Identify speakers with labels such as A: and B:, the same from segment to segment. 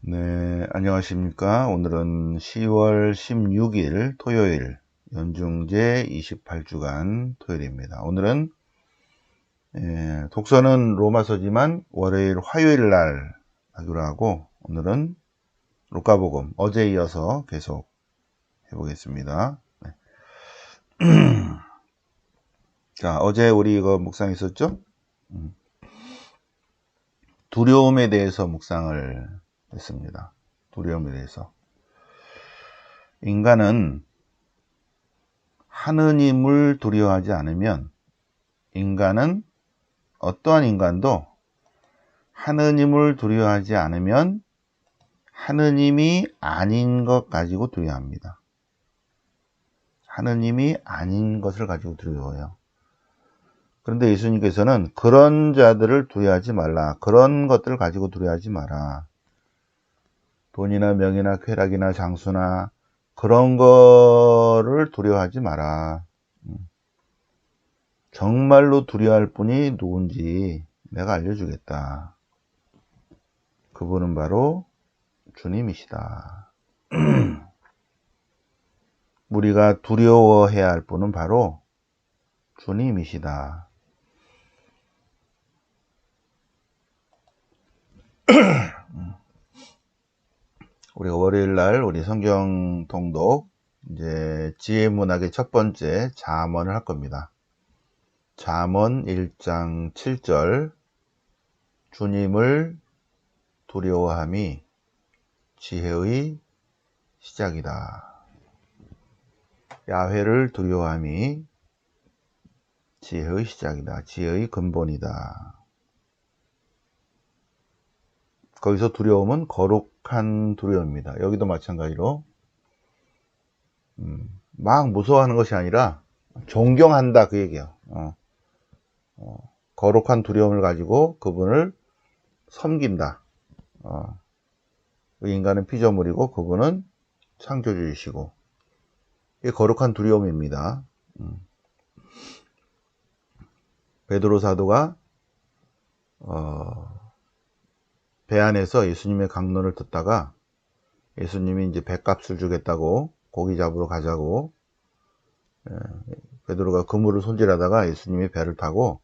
A: 네, 안녕하십니까. 오늘은 10월 16일 토요일 연중제 28주간 토요일입니다. 오늘은 예, 독서는 로마서지만 월요일 화요일 날 하기로 하고 오늘은 루카복음 어제 이어서 계속 해보겠습니다. 네. 자, 어제 우리 이거 묵상했었죠? 음. 두려움에 대해서 묵상을 했습니다. 두려움에 대해서. 인간은 하느님을 두려워하지 않으면 인간은 어떠한 인간도 하느님을 두려워하지 않으면 하느님이 아닌 것 가지고 두려워합니다. 하느님이 아닌 것을 가지고 두려워해요. 그런데 예수님께서는 그런 자들을 두려워하지 말라. 그런 것들을 가지고 두려워하지 마라. 돈이나 명예나 쾌락이나 장수나 그런 거를 두려워하지 마라. 음. 정말로 두려워할 분이 누군지 내가 알려주겠다. 그분은 바로 주님이시다. 우리가 두려워해야 할 분은 바로 주님이시다. 우리가 월요일 날 우리 성경 통독 이제 지혜 문학의 첫 번째 잠언을 할 겁니다. 잠언 1장 7절 주님을 두려워함이 지혜의 시작이다. 야훼를 두려워함이 지혜의 시작이다. 지혜의 근본이다. 거기서 두려움은 거룩한 두려움입니다. 여기도 마찬가지로 음, 막 무서워하는 것이 아니라 존경한다 그 얘기야. 어, 어, 거룩한 두려움을 가지고 그분을 섬긴다. 어, 그 인간은 피조물이고 그분은 창조주이시고 이게 거룩한 두려움입니다. 음. 베드로 사도가 어, 배 안에서 예수님의 강론을 듣다가 예수님이 이제 배값을 주겠다고 고기 잡으러 가자고 예, 베드로가 그물을 손질하다가 예수님이 배를 타고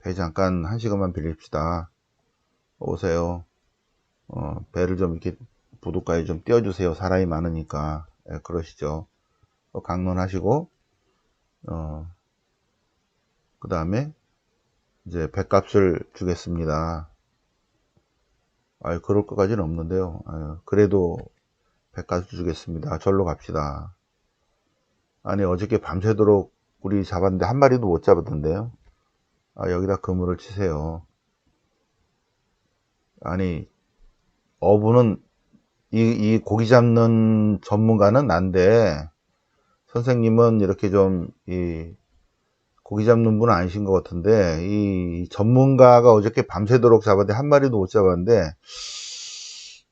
A: 배 잠깐 한 시간만 빌립시다. 오세요. 어, 배를 좀 이렇게 부둣가에 좀 띄워주세요. 사람이 많으니까. 예, 그러시죠. 어, 강론하시고, 어, 그 다음에 이제 배값을 주겠습니다. 아유, 그럴 것까지는 없는데요. 아유, 그래도 백가수 주겠습니다. 절로 갑시다. 아니, 어저께 밤새도록 우리 잡았는데 한 마리도 못 잡았던데요. 아, 여기다 그물을 치세요. 아니, 어부는 이, 이 고기 잡는 전문가는 난데, 선생님은 이렇게 좀, 이, 고기 잡는 분은 아니신 것 같은데 이 전문가가 어저께 밤새도록 잡았는데 한 마리도 못 잡았는데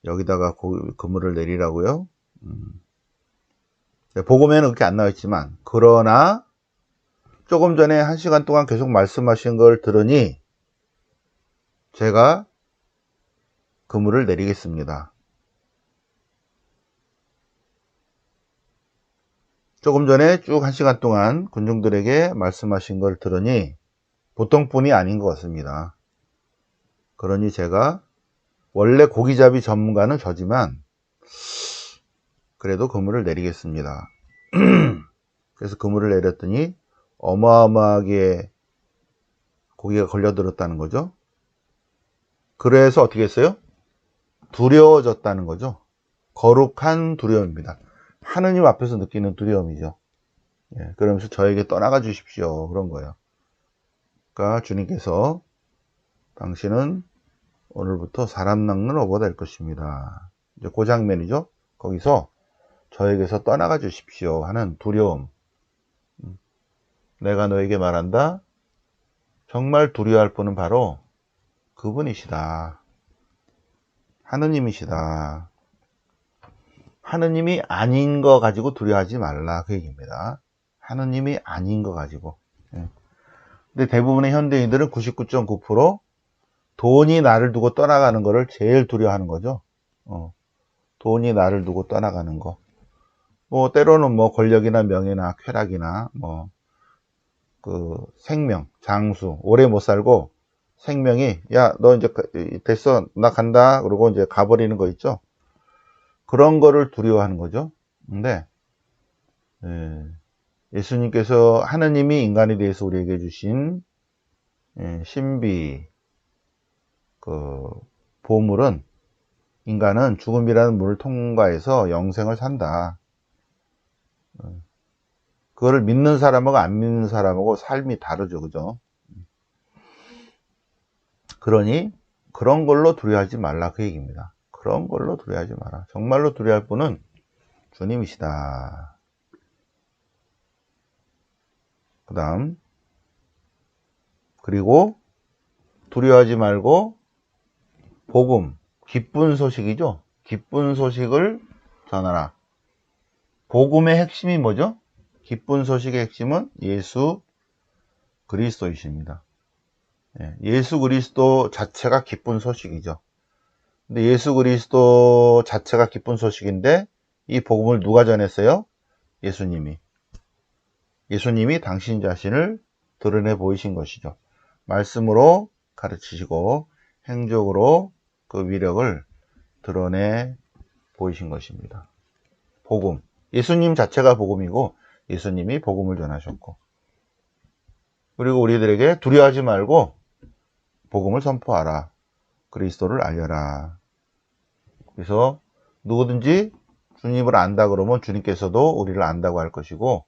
A: 여기다가 고, 그물을 내리라고요. 음. 네, 복음에는 그렇게 안 나와 있지만 그러나 조금 전에 한 시간 동안 계속 말씀하신 걸 들으니 제가 그물을 내리겠습니다. 조금 전에 쭉 한 시간 동안 군중들에게 말씀하신 걸 들으니 보통 분이 아닌 것 같습니다. 그러니 제가 원래 고기잡이 전문가는 저지만 그래도 그물을 내리겠습니다. 그래서 그물을 내렸더니 어마어마하게 고기가 걸려들었다는 거죠. 그래서 어떻게 했어요? 두려워졌다는 거죠. 거룩한 두려움입니다. 하느님 앞에서 느끼는 두려움이죠. 예, 그러면서 저에게 떠나가 주십시오. 그런 거예요. 그러니까 주님께서 당신은 오늘부터 사람 낚는 어부가 될 것입니다. 이제 그 장면이죠. 거기서 저에게서 떠나가 주십시오 하는 두려움. 음, 내가 너에게 말한다. 정말 두려워할 분은 바로 그분이시다. 하느님이시다. 하느님이 아닌 거 가지고 두려워하지 말라 그 얘기입니다. 하느님이 아닌 거 가지고. 예. 근데 대부분의 현대인들은 99.9% 돈이 나를 두고 떠나가는 것을 제일 두려워하는 거죠. 어. 돈이 나를 두고 떠나가는 거. 뭐 때로는 뭐 권력이나 명예나 쾌락이나 뭐 그 생명, 장수 오래 못 살고 생명이 야 너 이제 가- 됐어 나 간다 그러고 이제 가버리는 거 있죠. 그런 거를 두려워하는 거죠. 근데 예, 예수님께서 하느님이 인간에 대해서 우리에게 주신 예, 신비 그 보물은 인간은 죽음이라는 문을 통과해서 영생을 산다. 어, 그거를 믿는 사람하고 안 믿는 사람하고 삶이 다르죠, 그죠? 그러니 그런 걸로 두려워하지 말라 그 얘기입니다. 그런 걸로 두려워하지 마라. 정말로 두려워할 분은 주님이시다. 그 다음 그리고 두려워하지 말고 복음, 기쁜 소식이죠. 기쁜 소식을 전하라. 복음의 핵심이 뭐죠? 기쁜 소식의 핵심은 예수 그리스도이십니다. 예, 예수 그리스도 자체가 기쁜 소식이죠. 근데 예수 그리스도 자체가 기쁜 소식인데 이 복음을 누가 전했어요? 예수님이. 예수님이 당신 자신을 드러내 보이신 것이죠. 말씀으로 가르치시고 행적으로 그 위력을 드러내 보이신 것입니다. 복음. 예수님 자체가 복음이고 예수님이 복음을 전하셨고 그리고 우리들에게 두려워하지 말고 복음을 선포하라. 그리스도를 알려라. 그래서 누구든지 주님을 안다 그러면 주님께서도 우리를 안다고 할 것이고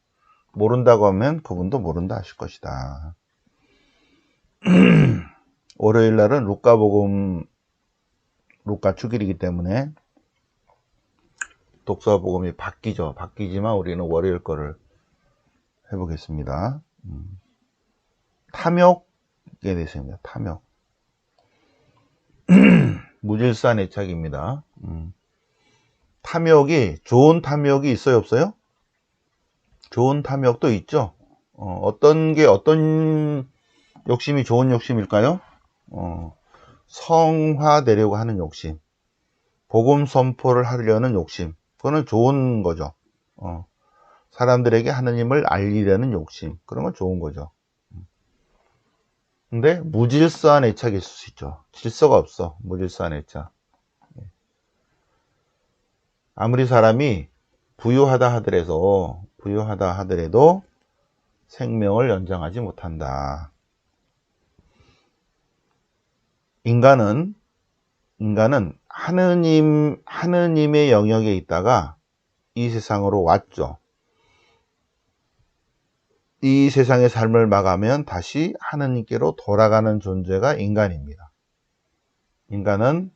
A: 모른다고 하면 그분도 모른다 하실 것이다. 월요일 날은 루카복음 루카 축일이기 때문에 독서복음이 바뀌죠. 바뀌지만 우리는 월요일 거를 해보겠습니다. 음. 탐욕에 대해서입니다. 탐욕. 무질서한 애착입니다. 음. 탐욕이 좋은 탐욕이 있어요, 없어요? 좋은 탐욕도 있죠. 어, 떤 게 어떤 욕심이 좋은 욕심일까요? 어, 성화되려고 하는 욕심, 복음 선포를 하려는 욕심, 그거는 좋은 거죠. 어, 사람들에게 하느님을 알리려는 욕심, 그런 건 좋은 거죠. 근데 무질서한 있을 수 있죠. 질서가 없어. 무질서한 애착. 예. 아무리 사람이 부유하다 하더라도 부유하다 하더라도 생명을 연장하지 못한다. 인간은 인간은 하느님 하느님의 영역에 있다가 이 세상으로 왔죠. 이 세상의 삶을 마감하면 다시 하느님께로 돌아가는 존재가 인간입니다. 인간은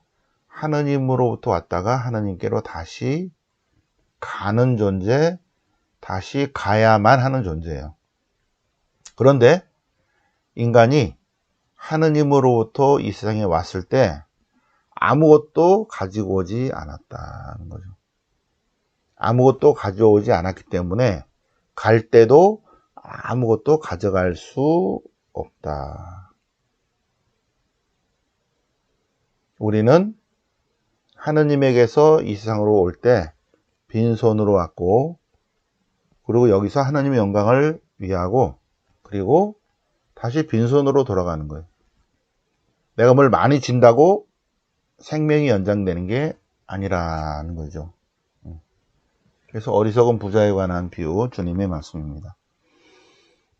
A: 하느님으로부터 왔다가 하느님께로 다시 가는 존재, 다시 가야만 하는 존재예요. 그런데 인간이 하느님으로부터 이 세상에 왔을 때 아무것도 가지고 오지 않았다는 거죠. 아무것도 가져오지 않았기 때문에 갈 때도 아무것도 가져갈 수 없다. 우리는 하느님에게서 이 세상으로 올 때 빈손으로 왔고, 그리고 여기서 하나님의 영광을 위하고, 그리고 다시 빈손으로 돌아가는 거예요. 내가 뭘 많이 준다고 생명이 연장되는 게 아니라는 거죠. 그래서 어리석은 부자에 관한 비유 주님의 말씀입니다.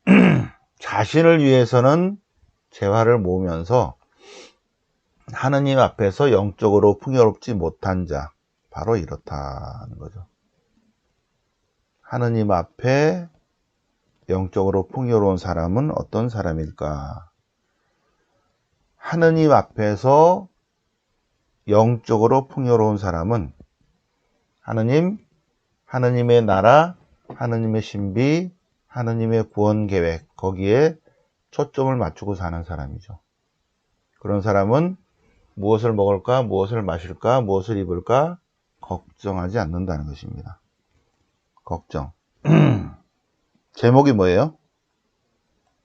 A: 자신을 위해서는 재화를 모으면서 하느님 앞에서 영적으로 풍요롭지 못한 자, 바로 이렇다는 거죠. 하느님 앞에 영적으로 풍요로운 사람은 어떤 사람일까? 하느님 앞에서 영적으로 풍요로운 사람은 하느님, 하느님의 나라, 하느님의 신비, 하느님의 구원 계획, 거기에 초점을 맞추고 사는 사람이죠. 그런 사람은 무엇을 먹을까, 무엇을 마실까, 무엇을 입을까, 걱정하지 않는다는 것입니다. 걱정. 제목이 뭐예요?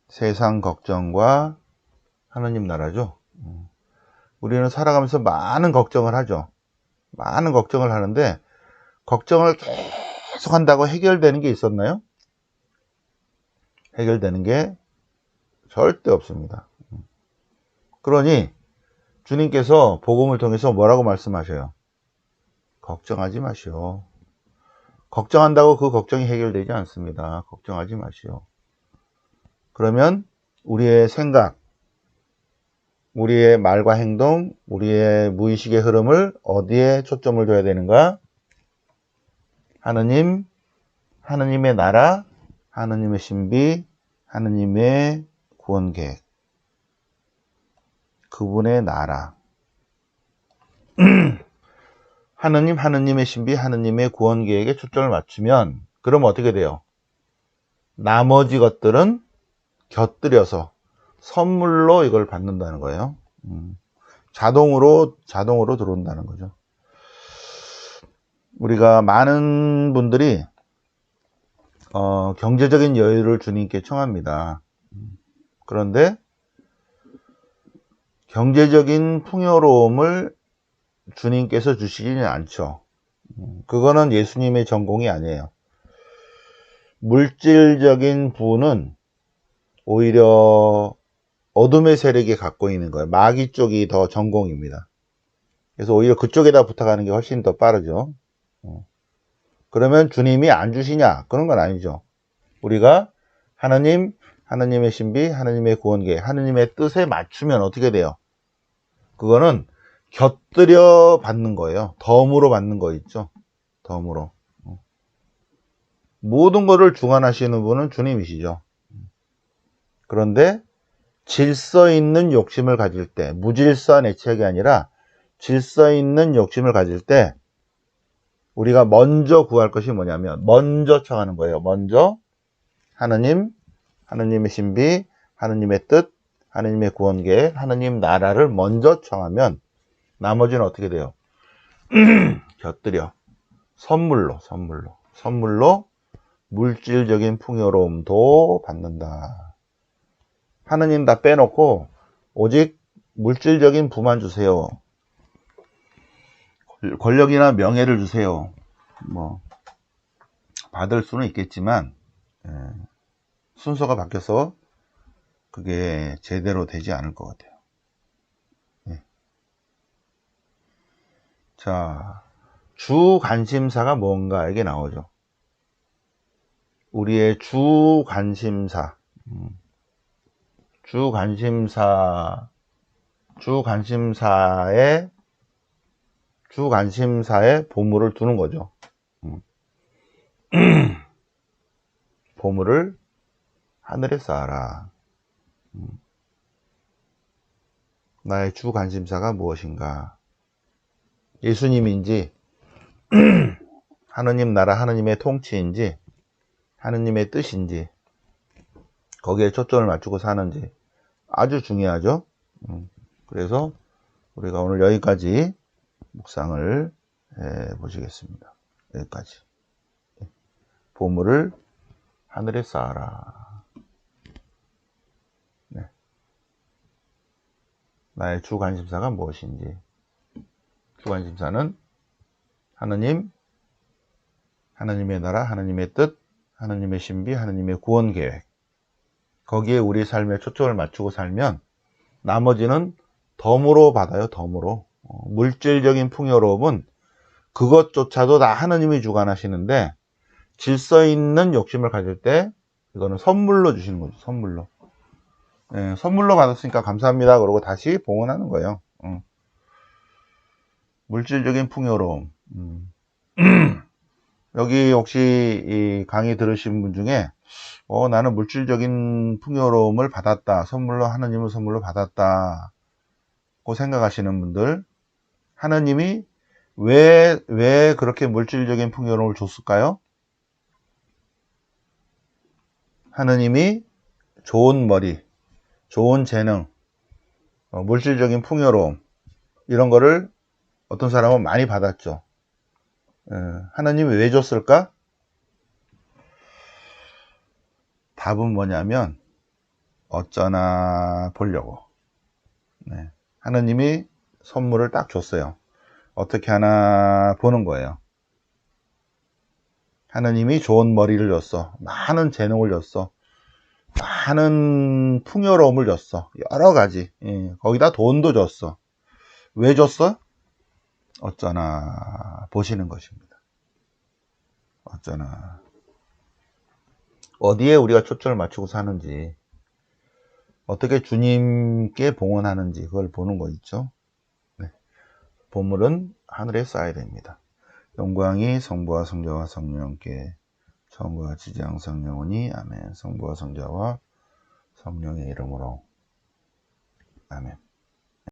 A: 세상 걱정과 하느님 나라죠. 우리는 살아가면서 많은 걱정을 하죠. 많은 걱정을 하는데 걱정을 계속 한다고 해결되는 게 있었나요? 해결되는 게 절대 없습니다. 그러니 주님께서 복음을 통해서 뭐라고 말씀하셔요? 걱정하지 마시오. 걱정한다고 그 걱정이 해결되지 않습니다. 걱정하지 마시오. 그러면 우리의 생각, 우리의 말과 행동, 우리의 무의식의 흐름을 어디에 초점을 둬야 되는가? 하느님, 하느님의 나라, 하느님의 신비, 하느님의 구원 계획. 그분의 나라. 하느님, 하느님의 신비, 하느님의 구원 계획에 초점을 맞추면, 그럼 어떻게 돼요? 나머지 것들은 곁들여서 선물로 이걸 받는다는 거예요. 음, 자동으로, 자동으로 들어온다는 거죠. 우리가 많은 분들이, 어, 경제적인 여유를 주님께 청합니다. 그런데, 경제적인 풍요로움을 주님께서 주시지는 않죠. 음, 그거는 예수님의 전공이 아니에요. 물질적인 부는 오히려 어둠의 세력이 갖고 있는 거예요. 마귀 쪽이 더 전공입니다. 그래서 오히려 그쪽에다 부탁하는 게 훨씬 더 빠르죠. 어. 그러면 주님이 안 주시냐? 그런 건 아니죠. 우리가 하나님, 하나님의 신비, 하나님의 구원계, 하나님의 뜻에 맞추면 어떻게 돼요? 그거는 곁들여 받는 거예요. 덤으로 받는 거 있죠. 덤으로. 어. 모든 것을 주관하시는 분은 주님이시죠. 그런데 질서 있는 욕심을 가질 때, 무질서한 애착이 아니라 질서 있는 욕심을 가질 때, 우리가 먼저 구할 것이 뭐냐면, 먼저 청하는 거예요. 먼저, 하느님, 하느님의 신비, 하느님의 뜻, 하느님의 구원계, 하느님 나라를 먼저 청하면, 나머지는 어떻게 돼요? 곁들여. 선물로, 선물로. 선물로 물질적인 풍요로움도 받는다. 하느님 다 빼놓고 오직 물질적인 부만 주세요. 권력이나 명예를 주세요. 뭐 받을 수는 있겠지만 예, 순서가 바뀌어서 그게 제대로 되지 않을 것 같아요. 예. 자, 주 관심사가 뭔가 이게 나오죠. 우리의 주 관심사. 음. 주 관심사, 주 관심사에, 주 관심사에 보물을 두는 거죠. 음. 보물을 하늘에 쌓아라. 음. 나의 주 관심사가 무엇인가? 예수님인지, 하느님 나라 하느님의 통치인지, 하느님의 뜻인지, 거기에 초점을 맞추고 사는지 아주 중요하죠. 음, 그래서 우리가 오늘 여기까지 묵상을 해 보시겠습니다. 여기까지. 예. 보물을 하늘에 쌓아라. 나의 주 관심사가 무엇인지. 주 관심사는 하느님, 하느님의 나라, 하느님의 뜻, 하느님의 신비, 하느님의 구원 계획. 거기에 우리 삶에 초점을 맞추고 살면 나머지는 덤으로 받아요, 덤으로. 어, 물질적인 풍요로움은 그것조차도 다 하느님이 주관하시는데 질서 있는 욕심을 가질 때 이거는 선물로 주시는 거죠, 선물로. 예, 선물로 받았으니까 감사합니다. 그러고 다시 봉헌하는 거예요. 어. 물질적인 풍요로움. 음. 여기 혹시 이 강의 들으신 분 중에 어, 나는 물질적인 풍요로움을 받았다. 선물로, 하나님을 선물로 받았다. 고 생각하시는 분들, 하나님이 왜, 왜 그렇게 물질적인 풍요로움을 줬을까요? 하느님이 좋은 머리, 좋은 재능, 어, 물질적인 풍요로움, 이런 거를 어떤 사람은 많이 받았죠. 에, 하나님이 왜 줬을까? 답은 뭐냐면 어쩌나 보려고 네. 하느님이 선물을 딱 줬어요. 어떻게 하나 보는 거예요. 하느님이 좋은 머리를 줬어. 많은 재능을 줬어. 많은 풍요로움을 줬어. 여러 가지. 예, 거기다 돈도 줬어. 왜 줬어? 어쩌나 보시는 것입니다. 어쩌나. 어디에 우리가 초점을 맞추고 사는지, 어떻게 주님께 봉헌하는지 그걸 보는 거 있죠. 네. 보물은 하늘에 쌓아야 됩니다. 영광이 성부와 성자와 성령께 처음과 같이 항상 영원히 아멘. 성부와 성자와 성령의 이름으로 아멘.